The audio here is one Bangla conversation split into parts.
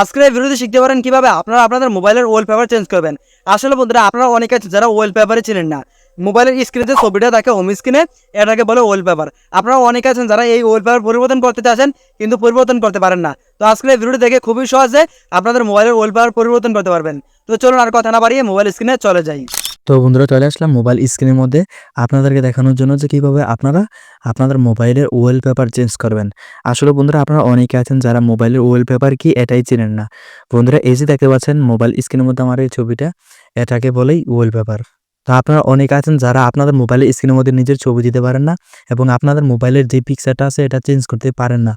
আজকের এই ভিডিওতে শিখতে পারেন কীভাবে আপনারা আপনাদের মোবাইলের ওয়ালপেপার চেঞ্জ করবেন। আসলে বন্ধুরা, আপনারা অনেকে আছে যারা ওয়ালপেপারে চিনেন না। মোবাইলের স্ক্রিনে যে ছবিটা থাকে হোম স্ক্রিনে এটাকে বলে ওয়ালপেপার আপনারা অনেকে আছেন যারা এই ওয়ালপেপার পরিবর্তন করতে চাচ্ছেন, কিন্তু পরিবর্তন করতে পারেন না। তো আজকের এই ভিডিওটি দেখে খুবই সহজে আপনাদের মোবাইলের ওয়ালপেপার পরিবর্তন করতে পারবেন। তো চলুন আর কথা না বাড়িয়ে মোবাইল স্ক্রিনে চলে যাই। তো বন্ধুরা চলে আসলাম মোবাইল স্ক্রিনের মধ্যে। আপনাদেরকে দেখানোর জন্য যে কীভাবে আপনারা আপনাদের মোবাইলের ওয়ালপেপার চেঞ্জ করবেন। আসলে বন্ধুরা আপনারা অনেকে আছেন যারা মোবাইলের ওয়ালপেপার কি এটাই চেনেন না। বন্ধুরা এই যে দেখতে পাচ্ছেন মোবাইল স্ক্রিনের মধ্যে আমার এই ছবিটা, এটাকে বলেই ওয়ালপেপার তো আপনারা অনেক আছেন যারা আপনাদের মোবাইলের স্ক্রিনের মধ্যে নিজের ছবি দিতে পারেন না এবং আপনাদের মোবাইলের যে পিকচারটা আছে, এটা চেঞ্জ করতে পারেন না।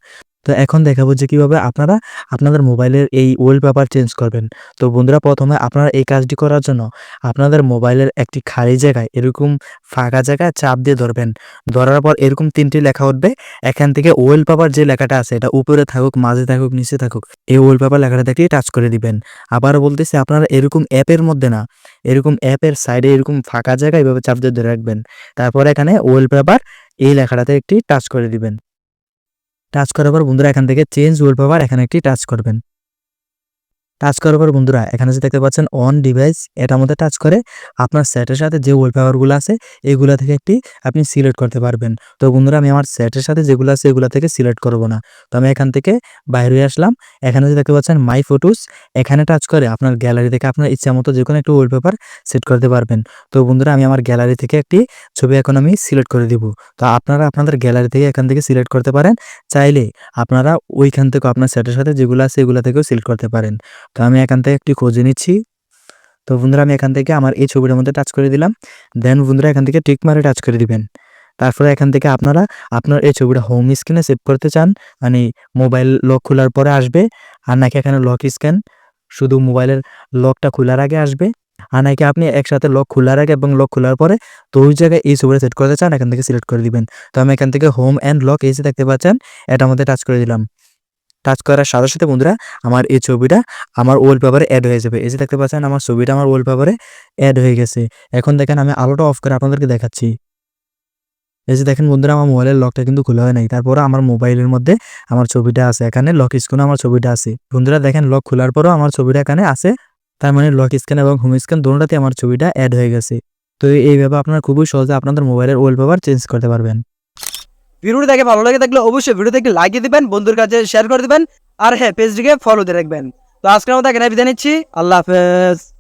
তো এখন দেখাবো যে কীভাবে আপনারা আপনাদের মোবাইলের এই ওয়ালপেপার চেঞ্জ করবেন। তো বন্ধুরা প্রথমে আপনারা এই কাজটি করার জন্য আপনাদের মোবাইলের একটি খালি জায়গায় এরকম ফাঁকা জায়গায় চাপ দিয়ে ধরবেন। ধরার পর এরকম তিনটি লেখা উঠবে। এখান থেকে ওয়েল পেপার যে লেখাটা আছে এটা উপরে থাকুক, মাঝে থাকুক, নিচে থাকুক, এই ওয়েল পেপার লেখাটা থেকে টাচ করে দিবেন। আবার বলতেছি আপনারা এরকম অ্যাপের মধ্যে না, এরকম অ্যাপের সাইডে এরকম ফাঁকা জায়গায় এভাবে চাপ দিয়ে ধরে রাখবেন। তারপর এখানে ওয়েল পেপার এই লেখাটাতে একটি টাচ করে দিবেন। টাচ করার পর বন্ধুরা এখান থেকে চেঞ্জ ওয়ালপেপার এখানে একটি টাচ করবেন। টাচ করার পর বন্ধুরা, এখানে যে দেখতে পাচ্ছেন অন ডিভাইস এটার মধ্যে টাচ করে। আপনার সেটের সাথে যে ওয়ালপেপারগুলো আছে, এগুলো থেকে একটি আপনি সিলেক্ট করতে পারবেন। তো বন্ধুরা, আমি আমার সেটের সাথে যেগুলো আছে, এগুলো থেকে সিলেক্ট করব না। তো আমি এখান থেকে বাইরে আসলাম। এখানে যে দেখতে পাচ্ছেন মাই ফটোস এখানে টাচ করে আপনার গ্যালারি থেকে আপনার ইচ্ছা মতো যে কোনো একটা ওয়ালপেপার সেট করতে পারবেন। তো বন্ধুরা, আমি আমার গ্যালারি থেকে একটি ছবি এখন আমি সিলেক্ট করে দিব। তো আপনারা আপনাদের গ্যালারি থেকে এখান থেকে সিলেক্ট করতে পারেন। চাইলে আপনারা ওইখান থেকে আপনার সেটের সাথে যেগুলো আছে, এগুলো থেকেও সিলেক্ট করতে পারেন। তো আমি এখান থেকে একটি খুঁজে নিচ্ছি। তো বন্ধুরা, আমি এখান থেকে আমার এই ছবিটার মধ্যে টাচ করে দিলাম। দেন বন্ধুরা, এখান থেকে টিক মারে টাচ করে দিবেন। তারপরে এখান থেকে আপনারা, আপনার এই ছবিটা হোম স্ক্রিনে সেভ করতে চান মানে মোবাইল লক খোলার পরে আসবে, আর নাকি এখানে লক স্ক্যান শুধু মোবাইলের লকটা খোলার আগে আসবে, আর নাকি আপনি একসাথে লক খোলার আগে এবং লক খোলার পরে তো ওই জায়গায় এই ছবিটা সেট করতে চান, এখান থেকে সিলেক্ট করে দিবেন। তো আমি এখান থেকে হোম অ্যান্ড লক এসে দেখতে পাচ্ছেন, এটার মধ্যে টাচ করে দিলাম। টাচ করার সাথে সাথে বন্ধুরা, আমার এই ছবিটা আমার ওয়ালপেপারে অ্যাড হয়ে যাবে। এই যে দেখতে পাচ্ছেন, আমার ছবিটা আমার ওয়ালপেপারে অ্যাড হয়ে গেছে। এখন দেখেন, আমি আলোটা অফ করে আপনাদেরকে দেখাচ্ছি। এই যে দেখেন বন্ধুরা, আমার মোবাইলের লকটা কিন্তু খোলা হয় নাই। তারপরে আমার মোবাইলের মধ্যে আমার ছবিটা আছে। এখানে লক স্ক্রিনে আমার ছবিটা আছে। বন্ধুরা, দেখেন লক খোলার পরেও আমার ছবিটা এখানে আছে। তার মানে লক স্ক্যান এবং হোম স্ক্যান দুটোতে আমার ছবিটা অ্যাড হয়ে গেছে। তো এইভাবে আপনারা খুবই সহজে আপনাদের মোবাইলের ওয়ালপেপার চেঞ্জ করতে পারবেন। ভিডিওটি দেখে ভালো লাগে থাকলে অবশ্যই লাইক দিয়ে দিবেন, বন্ধুর কাছে শেয়ার করে দিবেন, আর হ্যাঁ পেজটিকে ফলো দিয়ে রাখবেন। তো আজকের মতো এখানে বিদায় নিচ্ছি, আল্লাহ হাফেজ।